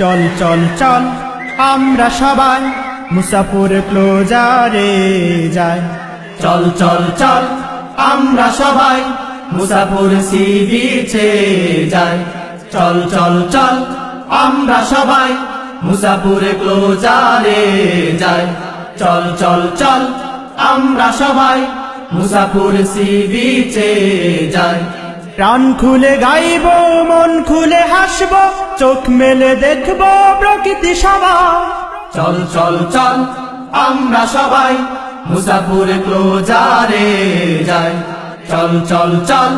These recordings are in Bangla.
চল চল চল, আমরা সবাই মুসাফুর ক্লোজারে যাই। চল চল চল, আমরা সবাই মুসাফুর সি বিচে যাই। চল চল চল, আমরা সবাই মুসাফুর ক্লোজারে যাই। চল চল চল, আমরা সবাই মুসাফুর সি বিচে যাই। প্রাণ খুলে গাইব, মন খুলে হাসব, চোখ মেলে দেখব প্রকৃতি সবার চল চল চল, আমরা সবাই মুসাফুর ক্লোজারে যাই। চল চল চল,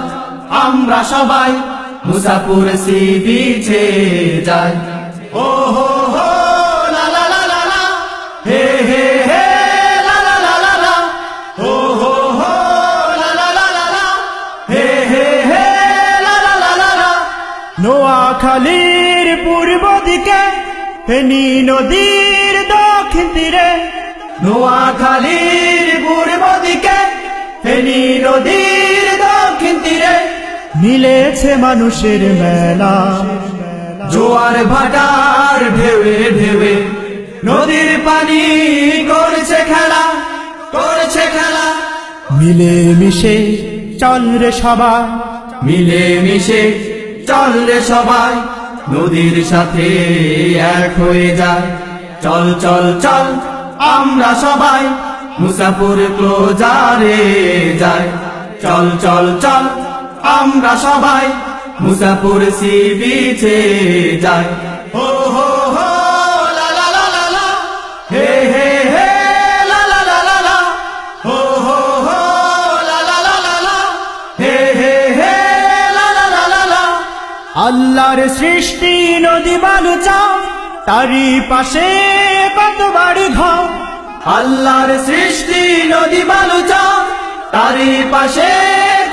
আমরা সবাই মুসাফুর সি বিচে যাই। ও নোয়াখালীর পূর্ব দিকে, ফেনী নদীর দক্ষিণ তীরে। নোয়াখালীর পূর্ব দিকে, ফেনী নদীর দক্ষিণ তীরে। মিলেছে মানুষের মেলা, জোয়ার ভাটার ঢেউে ঢেউে নদীর পানি করছে খেলা করছে খেলা। মিলে মিশে চল রে সবাই মিলে মিশে চল রে সবাই, নদীর সাথে এক হয়ে যায়। চল চল চল, আমরা সবাই মুসাফুর ক্লোজারে যাই। চল চল চল, আমরা সবাই মুসাফুর সি বিচে যাই। হো হো আল্লাহর সৃষ্টি নদী বালুচা তারি পাশে কত বাড়ি ঘর? আল্লাহর সৃষ্টি নদী বালুচা, তারই পাশে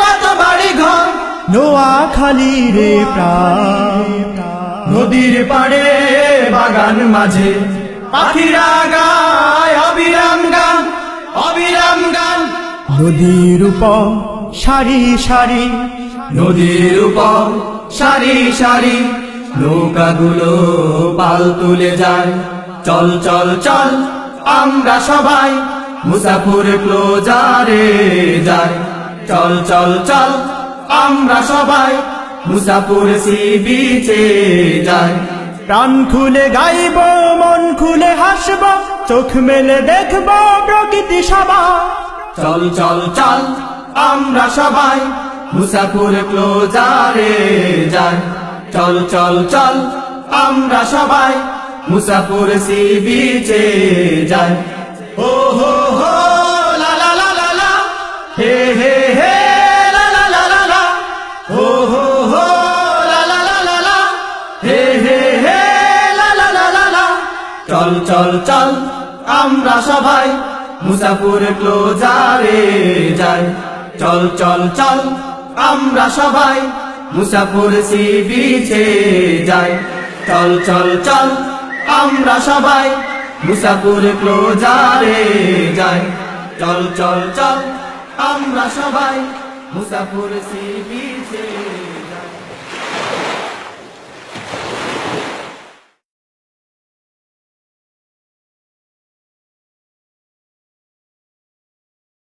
কত বাড়ি ঘর? নোয়াখালী রে প্রাণ। নদীর পাড়ে, বাগান মাঝে, পাখিরা গায় অবিরাম গান অবিরাম গান। নদীর উপর সারি সারি নদীর উপর সারি সারি নৌকাগুলো পাল তুলে যায়। চল চল চল, আমরা সবাই মুসাফুর ক্লোজারে যাই। চল চল চল, আমরা সবাই মুসাফুর সি বিচে যাই। প্রাণ খুলে গাইব, মন খুলে হাসব, চোখ মেলে দেখব প্রকৃতি সবার। চল চল চল, আমরা সবাই মুসাফুর ক্লোজারে যাই চল চল চল আমরা সবাই মুসাফুর সি বিচে যাই ও হো হো লা লা লা লা লা হে হে হে লা লা লা লা লা হো হো হো লা লা লা লা লা হে হে হে লা লা লা লা লা চল চল চল আমরা সবাই মুসাফুর ক্লোজারে যাই চল চল চল আমরা সবাই মুসাফুর সি বিচে যাই। চল চল চল, আমরা সবাই মুসাফুর ক্লোজারে যাই। চল চল চল, আমরা সবাই মুসাফুর সি বিচে